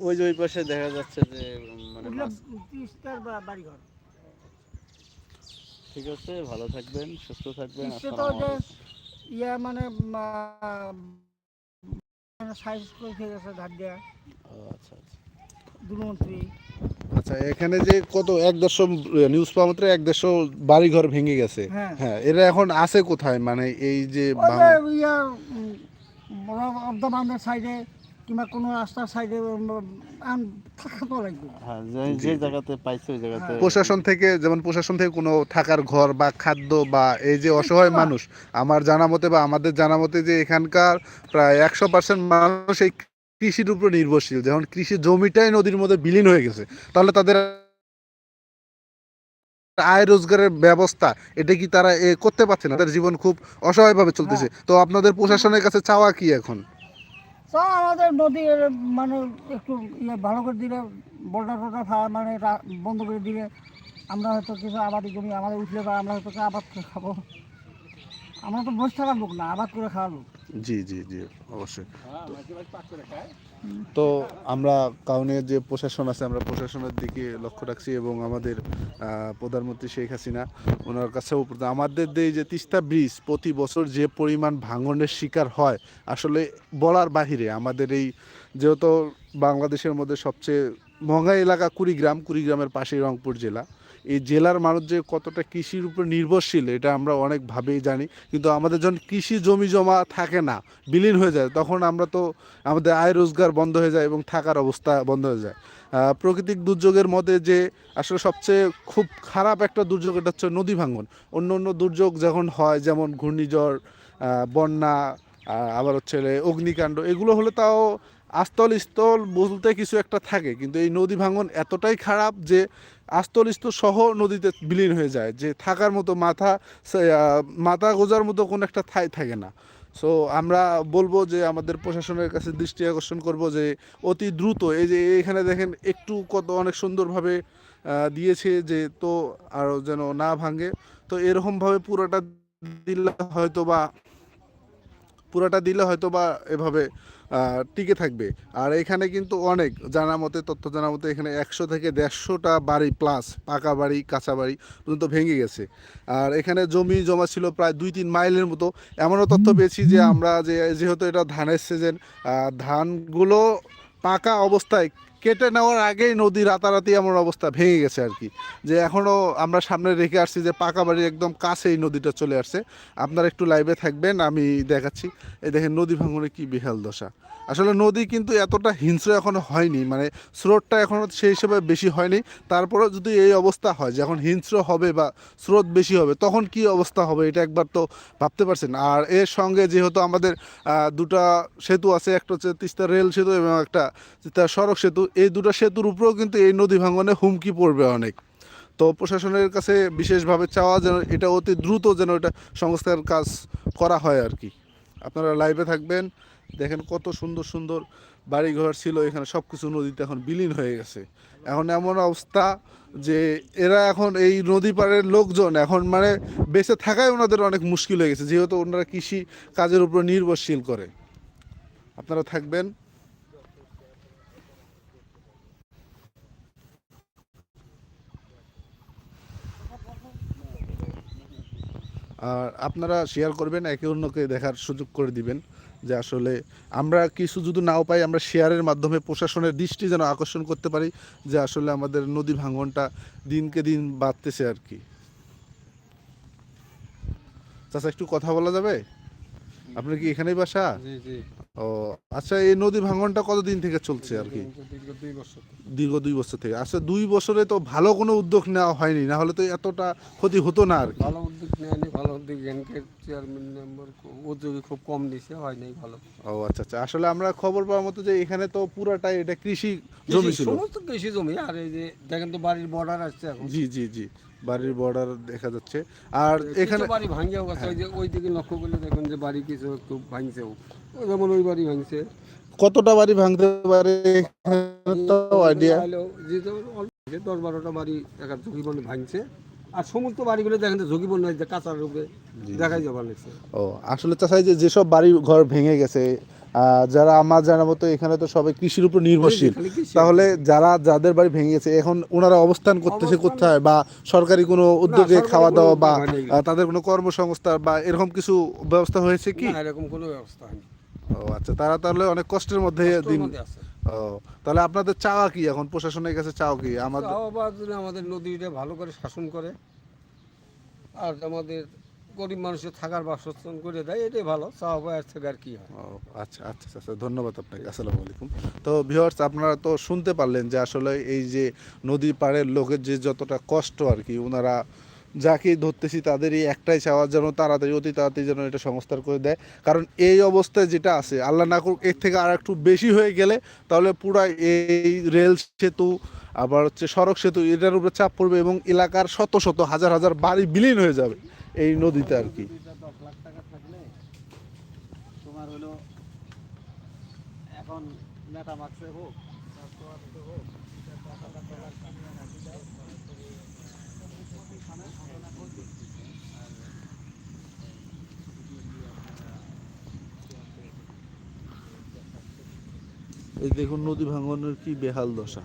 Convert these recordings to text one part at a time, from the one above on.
ওই যে ওই পাশে দেখা যাচ্ছে যে মানে বাড়িঘর। ঠিক আছে ভালো থাকবেন সুস্থ থাকবেন। ইয়ে মানে সাইজ করে খেয়ে গেছে ধার দেওয়া আচ্ছা আচ্ছা। দুমন্ত্রী। আচ্ছা এখানে যে কত এক দেড়শো নিউজ পাওয়া মাত্র এক দেড়শো বাড়ি ঘর ভেঙে গেছে। হ্যাঁ। হ্যাঁ এরা এখন আছে কোথায়? মানে এই যে সাইডে কিংবা কোনো রাস্তার সাইডে থাকা তো লাগবে। হ্যাঁ যে- যে জায়গাতে পাইছে ওই জায়গাতে হ্যাঁ। প্রশাসন থেকে যেমন প্রশাসন থেকে কোনো থাকার ঘর বা খাদ্য বা এই যে অসহায় মানুষ আমার জানা মতে বা আমাদের জানা মতে যে এখানকার প্রায় একশো পার্সেন্ট মানুষ এই কৃষির উপর নির্ভরশীল। যখন কৃষি জমিটাই নদীর মধ্যে বিলীন হয়ে গেছে। তাহলে তাদের আয় রোজগারের ব্যবস্থা এটা কি তারা এ করতে পারছে না? তাদের জীবন খুব অসহায়ভাবে চলতেছে। তো আপনাদের প্রশাসনের কাছে চাওয়া কি এখন? তো আমাদের নদীর মানে একটু ইয়ে ভালো করে দিলে বোল্ডার টোল্ডার মানে বন্ধ করে দিলে আমরা হয়তো কিছু আবাদি জমি আমাদের উঠলে আমরা হয়তো আবাদ খাব। আমরা তো বসে থাকার লোক না, আবাদ করে খাওয়ার লোক। জি জি জি অবশ্যই। তো আমরা কাউনের যে প্রশাসন আছে আমরা প্রশাসনের দিকে লক্ষ্য রাখছি এবং আমাদের প্রধানমন্ত্রী শেখ হাসিনা ওনার কাছেও আমাদের এই যে তিস্তা ব্রিজ প্রতি বছর যে পরিমাণ ভাঙনের শিকার হয় আসলে বলার বাহিরে আমাদের এই যেহেতু বাংলাদেশের মধ্যে সবচেয়ে মহঙ্গা এলাকা কুড়িগ্রাম কুড়িগ্রামের পাশেই রংপুর জেলা। এই জেলার মানুষ যে কতটা কৃষির উপর নির্ভরশীল, এটা আমরা অনেকভাবেই জানি। কিন্তু আমাদের যখন কৃষি জমি জমা থাকে না, বিলীন হয়ে যায়, তখন আমরা তো আমাদের আয় রোজগার বন্ধ হয়ে যায় এবং থাকার অবস্থা বন্ধ হয়ে যায়। প্রাকৃতিক দুর্যোগের মধ্যে যে আসলে সবচেয়ে খুব খারাপ একটা দুর্যোগ, এটা হচ্ছে নদী ভাঙন। অন্য অন্য দুর্যোগ যখন হয়, যেমন ঘূর্ণিঝড় বন্যা আবার হচ্ছে অগ্নিকাণ্ড, এগুলো হলে তাও আস্তল স্থল বলতে কিছু একটা থাকে, কিন্তু এই নদী ভাঙন এতটাই খারাপ যে আস্তল স্থল সহ নদীতে বিলীন হয়ে যায়, যে থাকার মতো মাথা মাথা গোজার মতো কোনো একটা ঠাই থাকে না। সো আমরা বলব যে আমাদের প্রশাসনের কাছে দৃষ্টি আকর্ষণ করব যে অতি দ্রুত, এই যে এখানে দেখেন একটু কত অনেক সুন্দরভাবে দিয়েছে যে তো আরও যেন না ভাঙে। তো এরকমভাবে পুরোটা দিলে হয়তো বা পুরোটা দিলে হয়তো বা এভাবে টিকে থাকবে। আর এখানে কিন্তু অনেক জানা মতে, তথ্য জানা মতে এখানে একশো থেকে দেড়শোটা বাড়ি প্লাস পাকা বাড়ি, কাঁচা বাড়ি পর্যন্ত ভেঙে গেছে। আর এখানে জমি জমা ছিল প্রায় দুই তিন মাইলের মতো। এমনও তথ্য পেয়েছি যে আমরা যে, যেহেতু এটা ধানের সিজন ধানগুলো পাকা অবস্থায় কেটে নেওয়ার আগেই নদী রাতারাতি এমন অবস্থা ভেঙে গেছে আর কি। যে এখনও আমরা সামনে রেখে আসছি যে পাকা বাড়ির একদম কাছেই নদীটা চলে আসছে। আপনারা একটু লাইভে থাকবেন, আমি দেখাচ্ছি। এই দেখেন নদী ভাঙনে কি বিহাল দশা। আসলে নদী কিন্তু এতটা হিংস্র এখনও হয়নি মানে স্রোতটা এখনও সেই হিসেবে বেশি হয়নি। তারপরেও যদি এই অবস্থা হয়, যখন হিংস্র হবে বা স্রোত বেশি হবে, তখন কি অবস্থা হবে এটা একবার তো ভাবতে পারছেন। আর এর সঙ্গে যেহেতু আমাদের দুটা সেতু আছে, একটা হচ্ছে তিস্তা রেল সেতু এবং একটা তিস্তা সড়ক সেতু। এই দুটো সেতুর উপরেও কিন্তু এই নদী ভাঙনে হুমকি পড়বে অনেক। তো প্রশাসনের কাছে বিশেষভাবে চাওয়া যেন এটা অতি দ্রুত যেন এটা সংস্কার কাজ করা হয় আর কি। আপনারা লাইভে থাকবেন, দেখেন কত সুন্দর সুন্দর বাড়িঘর ছিল, এখানে সব কিছু নদীতে এখন বিলীন হয়ে গেছে। এখন এমন অবস্থা যে এরা এখন এই নদী পাড়ের লোকজন এখন মানে বেঁচে থাকাই ওনাদের অনেক মুশকিল হয়ে গেছে, যেহেতু ওনারা কৃষি কাজের উপর নির্ভরশীল করে। আপনারা থাকবেন আর আপনারা শেয়ার করবেন একে অন্যকে দেখার সুযোগ করে দিবেন যে আসলে আমরা কিছু যদি নাও পাই আমরা শেয়ারের মাধ্যমে প্রশাসনের দৃষ্টি যেন আকর্ষণ করতে পারি যে আসলে আমাদের নদী ভাঙনটা দিনকে দিন বাড়তেছে আর কি। চাচা একটু কথা বলা যাবে? আপনার কি এখানেই বাসা? জি জি। ও আচ্ছা এই নদী ভাঙনটা কতদিন থেকে চলছে আর কি? দীর্ঘ দুই বছর দীর্ঘ দুই বছর থেকে। আচ্ছা দুই বছরে তো ভালো কোনো উদ্যোগ নেওয়া হয়নি না হলে তো এতটা ক্ষতি হতো না আর ভালো উদ্যোগ নেয়নি ভালো উদ্যোগ ব্যাংকের চেয়ারম্যান মেম্বার উদ্যোগী খুব কম দিছে হয় নাই ভালো। ও আচ্ছা আচ্ছা আসলে আমরা খবর পাওয়ার মতো যে এখানে তো পুরাটাই এটা কৃষি জমি ছিল। সমস্ত কৃষি জমি আর এই যে দেখেন তো বাড়ির বর্ডার আসছে এখন। জি জি জি বাড়ির বর্ডার দেখা যাচ্ছে। আর এখানে বাড়ি ভাঙ্গেও গেছে ওই যে ওই দিকে লক্ষ্য করলে দেখুন যে বাড়ি কিছু একটু ভাঙছেও। যেমন ওই বাড়ি ভাঙছে। কতটা বাড়ি ভাঙতে পারে? আইডিয়া দশ বারোটা বাড়ি দেখা ঝুঁকিপূর্ণ ভাঙছে। আর সমস্ত বাড়িগুলো দেখেন ঝুঁকিপূর্ণ হয়েছে কাঁচা রূপে দেখাই যাবার লাগছে। ও আসলে চাষাই যে যেসব বাড়ি ঘর ভেঙে গেছে যারা আমার জানা মতো এখানে তো সবাই কৃষির উপর নির্ভরশীল। তাহলে যারা যাদের বাড়ি ভেঙে গেছে এখন ওনারা অবস্থান করতেছে কোথায়? বা সরকারি কোনো উদ্যোগে খাওয়া দাওয়া বা তাদের কোনো কর্মসংস্থান বা এরকম কিছু ব্যবস্থা হয়েছে কি? না এরকম কোনো ব্যবস্থা হয়নি। ও আচ্ছা তারা তাহলে অনেক কষ্টের মধ্যে দিন ও তাহলে আপনাদের চাওয়া কি? এখন প্রশাসনের কাছে চাওয়া কি? আমাদের আমাদের নদীটা ভালো করে শাসন করে। আর আমাদের গরিব মানুষের থাকার বাসস্থান করে দেয় এটাই ভালো। শাহবাজ থেকে আর কি হয়। আচ্ছা আচ্ছা আচ্ছা ধন্যবাদ আপনাকে। আসসালামু আলাইকুম। তো ভিউয়ার্স আপনারা তো শুনতে পারলেন যে আসলে এই যে নদী পাড়ের লোকের যে যতটা কষ্ট আর কি ওনারা যাকেই ধরতেছি, তাদেরই একটাই চাওয়া যেন তাড়াতাড়ি, অতি তাড়াতাড়ি যেন এটা সংস্কার করে দেয়। কারণ এই অবস্থায় যেটা আছে, আল্লাহ না করুক, এর থেকে আর একটু বেশি হয়ে গেলে তাহলে পুরা এই রেল সেতু, আবার হচ্ছে সড়ক সেতু, এটার উপরে চাপ পড়বে এবং এলাকার শত শত, হাজার হাজার বাড়ি বিলীন হয়ে যাবে এই নদীতে আর কি। মেটা হোক এই দেখুন নদী ভাঙনের কি বেহাল দশা।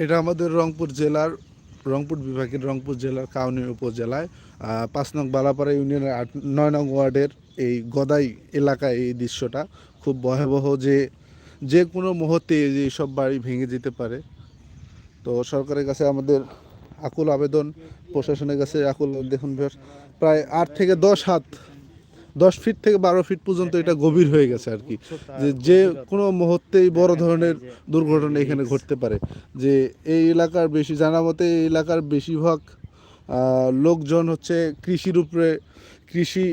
এটা আমাদের রংপুর জেলার, রংপুর বিভাগের রংপুর জেলার কাউনি উপজেলায় পাঁচ নং বালাপাড়া ইউনিয়নের আট, নয় নং ওয়ার্ডের এই গদাই এলাকায় এই দৃশ্যটা খুব ভয়াবহ যে যে কোনো মুহূর্তে যে সব বাড়ি ভেঙে যেতে পারে। তো সরকারের কাছে আমাদের আকুল আবেদন, প্রশাসনের কাছে আকুল দেখুন প্রায় আট থেকে দশ হাত দশ ফিট থেকে বারো ফিট পর্যন্ত এটা গভীর হয়ে গেছে আর কি। যে যে কোনো মুহূর্তেই বড় ধরনের দুর্ঘটনা এখানে ঘটতে পারে। যে এই এলাকার বেশি জানা মতে এই এলাকার বেশিরভাগ লোকজন হচ্ছে কৃষির উপরে কৃষি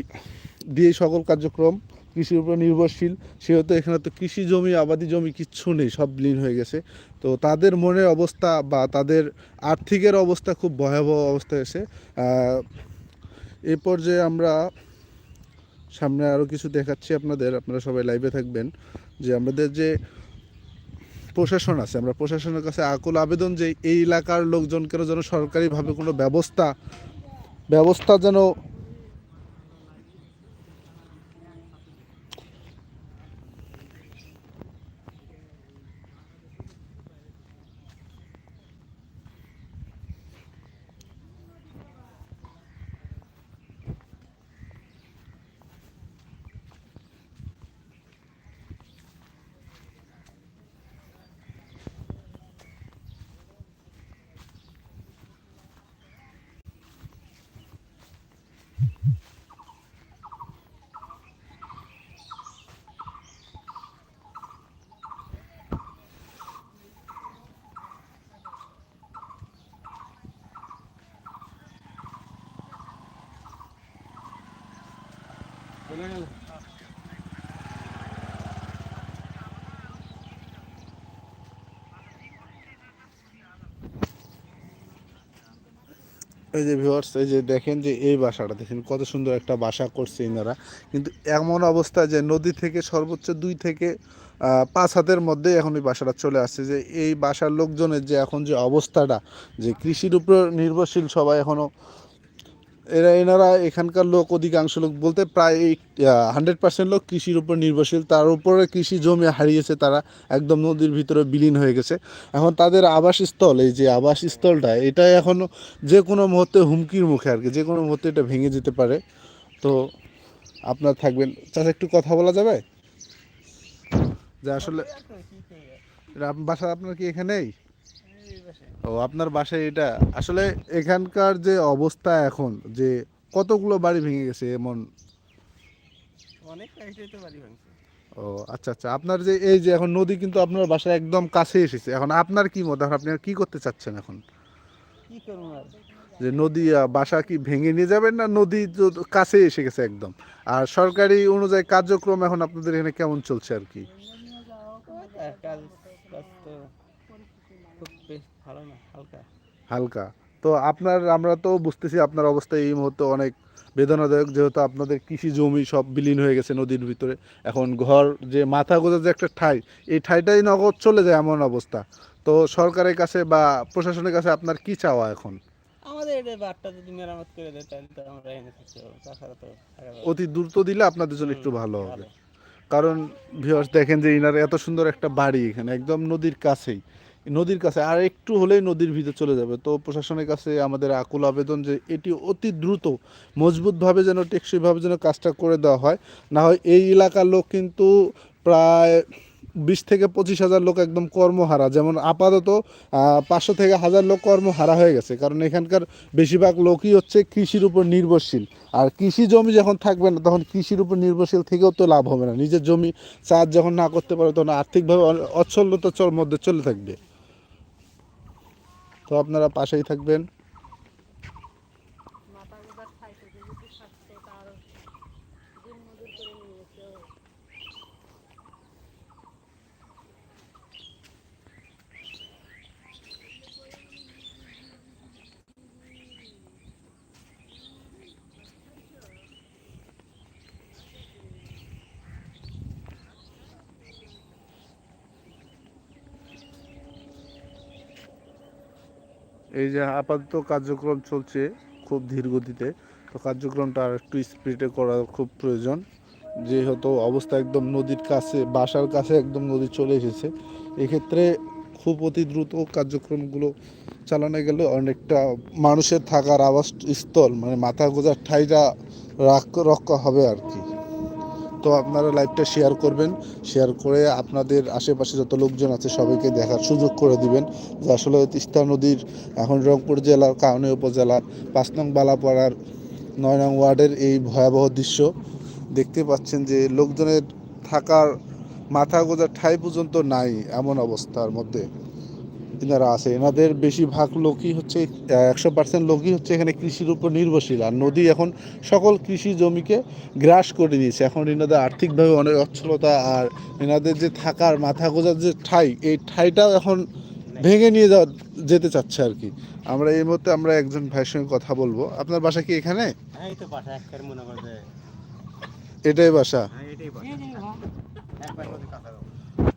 দিয়ে সকল কার্যক্রম কৃষির উপরে নির্ভরশীল। সেহেতু এখানে তো কৃষি জমি আবাদি জমি কিচ্ছু নেই সব বিলীন হয়ে গেছে। তো তাদের মনের অবস্থা বা তাদের আর্থিকের অবস্থা খুব ভয়াবহ অবস্থা এসে এ পর্যায়ে আমরা সামনে আরও কিছু দেখাচ্ছি আপনাদের, আপনারা সবাই লাইভে থাকবেন, যে আমাদের যে প্রশাসন আছে, আমরা প্রশাসনের কাছে আকুল আবেদন যে এই এলাকার লোকজনকেও যেন সরকারিভাবে কোনো ব্যবস্থা ব্যবস্থা যেন এই যে ভিউয়ার্স এই যে দেখেন যে এই বাসাটা, দেখেন কত সুন্দর একটা বাসা করছে এনারা কিন্তু এমন অবস্থা যে নদী থেকে সর্বোচ্চ দুই থেকে পাঁচ হাতের মধ্যে এখন এই বাসাটা চলে আসছে। যে এই বাসার লোকজনের যে এখন যে অবস্থাটা, যে কৃষির উপর নির্ভরশীল সবাই এখনও এরা, এনারা এখানকার লোক, অধিকাংশ লোক বলতে প্রায় হান্ড্রেড পার্সেন্ট লোক কৃষির উপর নির্ভরশীল। তার উপরে কৃষি জমি হারিয়েছে তারা, একদম নদীর ভিতরে বিলীন হয়ে গেছে। এখন তাদের আবাসস্থল, এই যে আবাসস্থলটা এটা এখনও যে কোনো মুহূর্তে হুমকির মুখে আর কি যে কোনো মুহূর্তে এটা ভেঙে যেতে পারে। তো আপনার থাকবেন। চাচা, একটু কথা বলা যাবে? যে আসলে বাসা আপনার কি এখানেই? ও আপনার বাসায় এটা? আসলে এখানকার যে অবস্থা এখন যে কতগুলো বাড়ি ভেঙে গেছে এমন? অনেক তো বাড়ি ভাঙছে। ও আচ্ছা আচ্ছা। আপনার যে এই যে এখন নদী কিন্তু আপনার বাসায় একদম কাছে এসেছে। এখন আপনার কি মত? এখন আপনি কি করতে চাচ্ছেন এখন? কি করব যে নদী বাসা কি ভেঙে নিয়ে যাবেন না নদী তো কাছে এসে গেছে একদম? আর সরকারি অনুযায়ী কার্যক্রম এখন আপনাদের এখানে কেমন চলছে আর কি কাজ কাজ তো খুব বেশ ভালো না হালকা। হালকা। তো আপনার আমরা তো বুঝতেছি আপনার অবস্থা এই মুহূর্তে অনেক বেদনাদায়ক যেহেতু আপনাদের কৃষি জমি সব বিলীন হয়ে গেছে নদীর ভিতরে। এখন ঘর যে মাথা গোজার যে একটা ঠাই এই ঠাইটাই নগদ চলে যায় এমন অবস্থা। তো সরকারের কাছে বা প্রশাসনের কাছে আপনার কি চাওয়া এখন? আমাদের এটা বাটটা যদি মেরামত করে দেয় তাহলে তো আমরা এনে থাকতে পারব। তাছাড়া তো। অতি দ্রুত দিলে আপনাদের জন্য একটু ভালো হবে। কারণ ভিউয়ার্স দেখেন যে ইনার এত সুন্দর একটা বাড়ি এখানে একদম নদীর কাছেই। নদীর কাছে, আর একটু হলেই নদীর ভিতরে চলে যাবে। তো প্রশাসনের কাছে আমাদের আকুল আবেদন যে এটি অতি দ্রুত, মজবুতভাবে যেন, টেকসইভাবে যেন কাজটা করে দেওয়া হয়। না হয় এই এলাকার লোক কিন্তু প্রায় বিশ থেকে পঁচিশ হাজার লোক একদম কর্মহারা। যেমন আপাতত পাঁচশো থেকে হাজার লোক কর্মহারা হয়ে গেছে। কারণ এখানকার বেশিরভাগ লোকই হচ্ছে কৃষির উপর নির্ভরশীল। আর কৃষি জমি যখন থাকবে না, তখন কৃষির উপর নির্ভরশীল থেকেও তো লাভ হবে না। নিজের জমি চাষ যখন না করতে পারবে, তখন আর্থিকভাবে অ- মধ্যে চলে থাকবে। তো আপনারা পাশেই থাকবেন। এই যে আপাতত কার্যক্রম চলছে খুব ধীর গতিতে, তো কার্যক্রমটা আর একটু স্পিডে করা খুব প্রয়োজন। যেহেতু অবস্থা একদম নদীর কাছে, বাসার কাছে একদম নদী চলে এসেছে। এক্ষেত্রে খুব অতি দ্রুত কার্যক্রমগুলো চালানো গেলে অনেকটা মানুষের থাকার আবাস স্থল মানে মাথা গোজার ঠাইটা রক্ষা হবে আর কি। তো আপনারা লাইভটা শেয়ার করবেন শেয়ার করে আপনাদের আশেপাশে যত লোকজন আছে সবাইকে দেখার সুযোগ করে দিবেন। যে আসলে তিস্তা নদীর এখন রংপুর জেলার, কাউনি উপজেলার, পাঁচ নং বালাপাড়ার, নয় নং ওয়ার্ডের এই ভয়াবহ দৃশ্য। দেখতে পাচ্ছেন যে লোকজনের থাকার মাথা গোজার ঠাই পর্যন্ত নাই এমন অবস্থার মধ্যে। এনারা আছে, এনাদের বেশিরভাগ লোকই হচ্ছে একশো পার্সেন্ট লোকই হচ্ছে এখানে কৃষির উপর নির্ভরশীল। আর নদী এখন সকল কৃষি জমিকে গ্রাস করে দিয়েছে। এখন এনাদের আর্থিকভাবে অনেক অচ্ছলতা আর এনাদের যে থাকার মাথা গোজার যে ঠাই, এই ঠাইটাও এখন ভেঙে নিয়ে যাওয়া যেতে চাচ্ছে আর কি। আমরা এই মুহূর্তে আমরা একজন ভাইয়ের সঙ্গে কথা বলব। আপনার বাসা কি এখানে? এটাই বাসা। হ্যাঁ এটাই বাসা।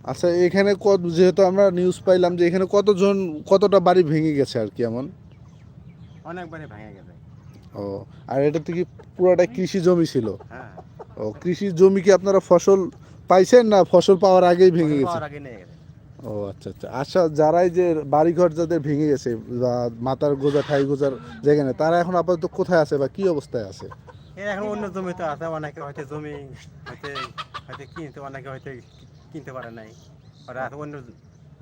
আচ্ছা এখানে কত যেহেতু আমরা নিউজ পাইলাম যে এখানে কতজন কতটা বাড়ি ভেঙে গেছে আর কি এমন? অনেক বাড়ি ভেঙে গেছে। ও আর এটা থেকে পুরোটা কৃষি জমি ছিল? হ্যাঁ। ও কৃষি জমি কি আপনারা ফসল পাইছেন না ফসল পাওয়ার আগেই ভেঙে গেছে? ও আচ্ছা আচ্ছা। আচ্ছা যারাই যে বাড়িঘর যাদের ভেঙে গেছে বা মাথার গোজা ঠাই গোজার যেখানে তারা এখন আপাতত কোথায় আছে বা কি অবস্থায় আছে? এর এখন অন্য জমিতে আছে অনেকে হয়তো জমি হয়তো হয়তো কিনতে অনেকে হয়তো কিনতে পারে নাই। ওরা অন্য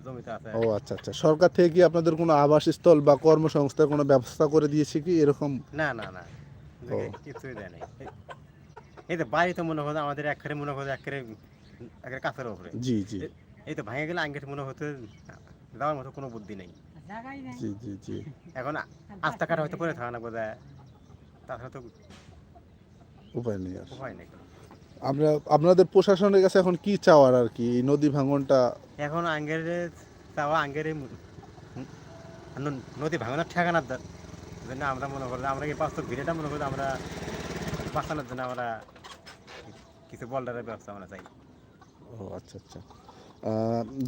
জমিতে আছে। ও আচ্ছা আচ্ছা। সরকার থেকে কি আপনাদের কোনো আবাসস্থল বা কর্মসংস্থার কোনো ব্যবস্থা করে দিয়েছে কি এরকম? না না না। কিছুই দেয় নাই। এই- তো বাড়ি তো মনে হতো আমাদের একবারে মনে হতো একবারে একবারে কাছের উপরে। জি জি। এই তো ভেঙে গেলে আগে মনে হতো যাওয়ার মতো কোনো বুদ্ধি নেই। জি জি জি। এখন আস্তা কাটা হয়তো করে থাকা না বোধহয় তাছাড়া তো উপায় নেই আর। উপায় নেই। আমরা আপনাদের প্রশাসনের কাছে এখন কি চাওয়ার আর কি? এই নদী ভাঙনটা? এখন আঙ্গের চাওয়া আঙ্গের নদী ভাঙনের ঠেকানার জন্য আমরা মনে করি আমরা এই বাস্তব ভিড়েটা মনে করি আমরা বাঁচানোর জন্য আমরা কিছু বলার ব্যবস্থা আমরা চাই। ও আচ্ছা আচ্ছা।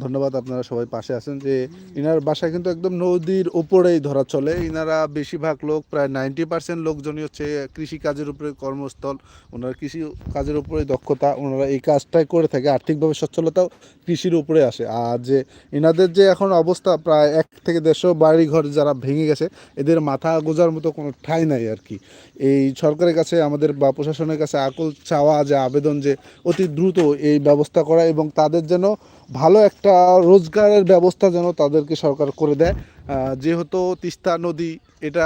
ধন্যবাদ আপনারা সবাই পাশে আছেন যে ইনার বাসা কিন্তু একদম নদীর উপরেই ধরা চলে। ইনারা বেশিরভাগ লোক, প্রায় নাইনটি পার্সেন্ট লোকজনই হচ্ছে কৃষি কাজের উপরে কর্মস্থল। ওনারা কৃষি কাজের উপরে দক্ষতা, ওনারা এই কাজটাই করে থাকে, আর্থিকভাবে সচ্ছলতাও কৃষির উপরে আসে। আর যে এনাদের যে এখন অবস্থা প্রায় এক থেকে দেড়শো বাড়ি ঘর যারা ভেঙে গেছে, এদের মাথা গোজার মতো কোনো ঠাঁই নাই আর কি। এই সরকারের কাছে, আমাদের বা প্রশাসনের কাছে আকল চাওয়া যে আবেদন যে অতি দ্রুত এই ব্যবস্থা করা এবং তাদের যেন ভালো একটা রোজগারের ব্যবস্থা যেন তাদেরকে সরকার করে দেয়। যেহেতু তিস্তা নদী এটা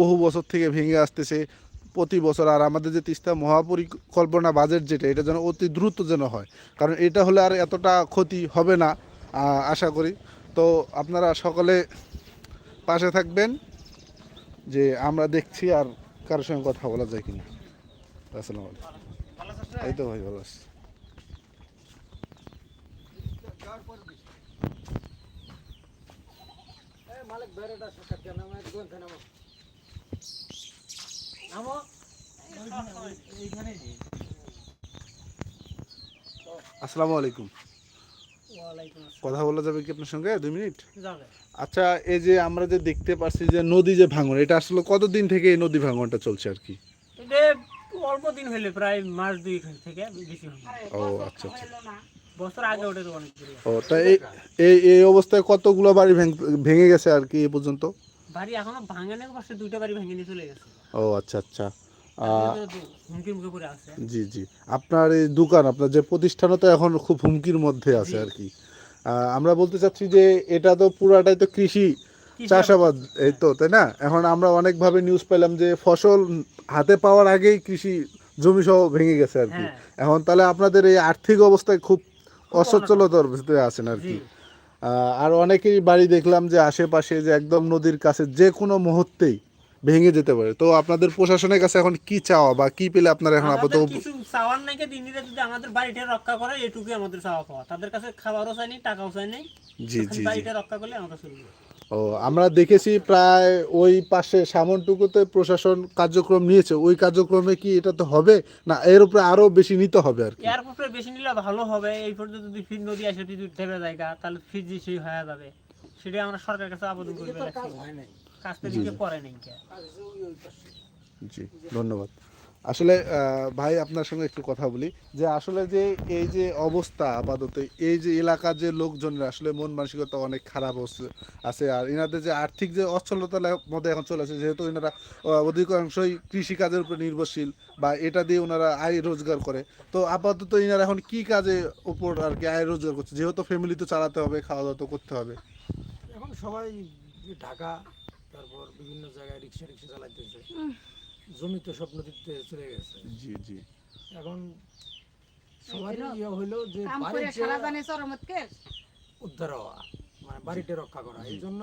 বহু বছর থেকে ভেঙে আসতেছে প্রতি বছর। আর আমাদের যে তিস্তা মহাপরিকল্পনা বাজেট যেটা এটা যেন অতি দ্রুত যেন হয়। কারণ এটা হলে আর এতটা ক্ষতি হবে না আশা করি। তো আপনারা সকলে পাশে থাকবেন যে আমরা দেখছি আর কারোর সঙ্গে কথা বলা যায় কিনা। আসসালামু আলাইকুম। এই তো ভাই ভালো আছি। আসসালামু আলাইকুম। কথা বলা যাবে কি আপনার সঙ্গে? দুই মিনিট? আচ্ছা এই যে আমরা যে দেখতে পাচ্ছি যে নদী যে ভাঙন এটা আসলে কতদিন থেকে এই নদী ভাঙনটা চলছে আর কি? অল্প দিন হইলে প্রায় মাস দুই থেকে বেশি ও আচ্ছা আচ্ছা। বছর আগে ওটা অনেক ও তা এই এই অবস্থায় কতগুলো বাড়ি ভেঙ- ভেঙে গেছে আর কি এ পর্যন্ত? বাড়ি এখনও ভাঙানোর পাশে দুইটা বাড়ি ভেঙে নিয়ে চলে গেছে। ও আচ্ছা আচ্ছা। আহ, এগুলো তো হুমকির মুখে পড়ে আছে। জি জি। আপনার এই দোকান আপনার যে প্রতিষ্ঠানও তো এখন খুব হুমকির মধ্যে আছে আর কি। আমরা বলতে চাচ্ছি যে এটা তো পুরাটাই তো কৃষি কৃষি চাষাবাদ এই তো তাই না? এখন আমরা অনেকভাবে নিউজ পেলাম যে ফসল হাতে পাওয়ার আগেই কৃষি জমি সহ ভেঙে গেছে আর কি। হ্যাঁ। এখন তাহলে আপনাদের এই আর্থিক অবস্থায় খুব অসচ্ছলতার ভিতরে আছেন আর কি। আর অনেকেই বাড়ি দেখলাম যে আশেপাশে যে একদম নদীর কাছে যে কোনো মুহূর্তেই ভেঙে যেতে পারে। তো আপনাদের প্রশাসনের কাছে এখন কি চাওয়া বা কি পেলে আপনারা এখন আপাতত কিছু চাওয়ার নাই দিনীরা যদি আমাদের বাড়িটা রক্ষা করে এটুকুই আমাদের চাওয়া পাওয়া। তাদের কাছে খাবারও চাই নাই টাকাও চাই জি জি বাড়িটা রক্ষা করলে আমরা চলবে। ও আমরা দেখেছি প্রায় ওই পাশে সামনটুকুতে প্রশাসন কার্যক্রম নিয়েছে। ওই কার্যক্রমে কি এটা তো হবে? না এর উপরে আরও বেশি নিতে হবে আর কি? এর উপরে বেশি নিলে ভালো হবে। এই পর্যন্ত যদি ফির নদী আসে যদি ঢেবে জায়গা তাহলে ফির যে সেই হয়ে যাবে। সেটা আমরা সরকারের কাছে আবেদন করবে কাজ তো দিকে পরে নেই। কে। জি ধন্যবাদ। আসলে ভাই আপনার সঙ্গে একটু কথা বলি যে আসলে যে এই যে অবস্থা আপাতত এই যে এলাকার যে লোকজনের আসলে মন মানসিকতা অনেক খারাপ হচ্ছে আছে আর এনাদের যে আর্থিক যে অচ্ছলতার মধ্যে এখন চলে আসে যেহেতু এনারা অধিকাংশই কৃষিকাজের উপর নির্ভরশীল বা এটা দিয়ে ওনারা আয় রোজগার করে তো আপাতত এনারা এখন কি কাজে উপর আর কি আয় রোজগার করছে? যেহেতু ফ্যামিলি তো চালাতে হবে খাওয়া দাওয়া তো করতে হবে। এখন সবাই ঢাকা তারপর বিভিন্ন জায়গায় রিক্সা রিক্সা চালাইতেছে জমি তো সব নদীতে চলে গেছে। জি জি। এখন সবারই ইয়ে হলো যে উদ্ধার হওয়া মানে বাড়িতে রক্ষা করা। এই জন্য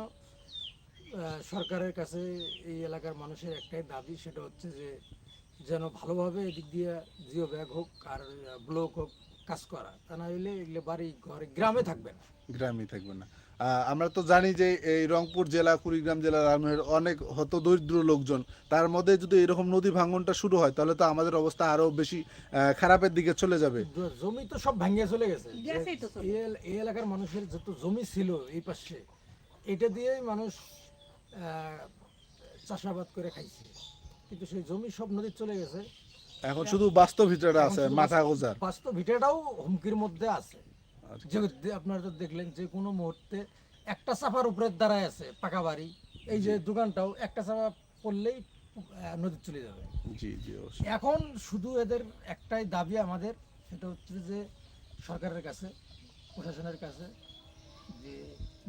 আহ, সরকারের কাছে এই এলাকার মানুষের একটাই দাবি সেটা হচ্ছে যে যেন ভালোভাবে এদিক দিয়ে জিও ব্যাগ হোক আর ব্লক হোক কাজ করা তা না হইলে এগুলো বাড়ি ঘরে গ্রামে থাকবে না। গ্রামে থাকবে না। আমরা তো জানি যে এই রংপুর জেলা কুড়িগ্রাম জেলার আমের অনেক হত দরিদ্র লোকজন তার মধ্যে যদি এরকম নদী ভাঙনটা শুরু হয় তাহলে তো আমাদের অবস্থা আরও বেশি খারাপের দিকে চলে যাবে। জমি তো সব ভাঙিয়ে চলে গেছে। এই এলাকার মানুষের যত জমি ছিল এই পাশে এটা দিয়েই মানুষ আহ, চাষাবাদ করে খাইছে। কিন্তু সেই জমি সব নদী চলে গেছে। এখন শুধু বাস্তব এখন আছে মাথা গোজার। বাস্তব ভিটাটাও হুমকির মধ্যে আছে। আচ্ছা। যে আপনারা তো দেখলেন যে কোনো মুহূর্তে একটা চাপার উপরে দাঁড়ায় আছে পাকা বাড়ি এই যে দোকানটাও একটা চাপা পড়লেই নদী চলে যাবে। জি জি এখন শুধু এদের একটাই দাবি আমাদের সেটা হচ্ছে যে সরকারের কাছে প্রশাসনের কাছে যে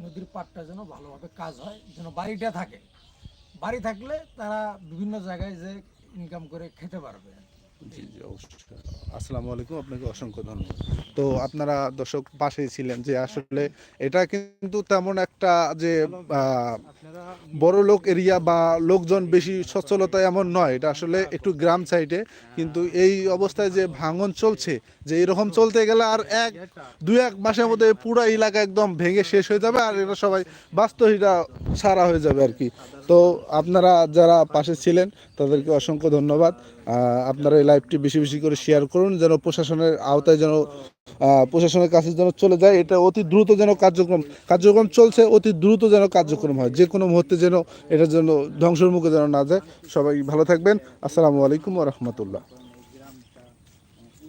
নদীর পাড়টা যেন ভালোভাবে কাজ হয় যেন বাড়িটা থাকে। বাড়ি থাকলে তারা বিভিন্ন জায়গায় যে ইনকাম করে খেতে পারবে। জি জি, অবশ্যই। আসসালামু আলাইকুম, আপনাকে অসংখ্য ধন্যবাদ। তো আপনারা দর্শক পাশেই ছিলেন যে আসলে এটা কিন্তু তেমন একটা যে বড় লোক এরিয়া বা লোকজন বেশি সচ্ছলতা এমন নয়। এটা আসলে একটু গ্রাম সাইডে। কিন্তু এই অবস্থায় যে ভাঙন চলছে, যে এরকম চলতে গেলে আর এক, দুই, এক মাসের মধ্যে পুরো এলাকা একদম ভেঙে শেষ হয়ে যাবে আর এরা সবাই বাস্তবীরা সারা হয়ে যাবে আর কি। তো আপনারা যারা পাশে ছিলেন, তাদেরকে অসংখ্য ধন্যবাদ। আপনারা এই লাইভটি বেশি বেশি করে শেয়ার করুন, যেন প্রশাসনের আওতায় যেন প্রশাসনের কাছে যেন চলে যায়। এটা অতি দ্রুত যেন কার্যক্রম কার্যক্রম চলছে, অতি দ্রুত যেন কার্যক্রম হয়। যে কোনো মুহূর্তে যেন এটা যেন ধ্বংসের মুখে যেন না যায়। সবাই ভালো থাকবেন। আসসালামু আলাইকুম রহমতুল্লাহ।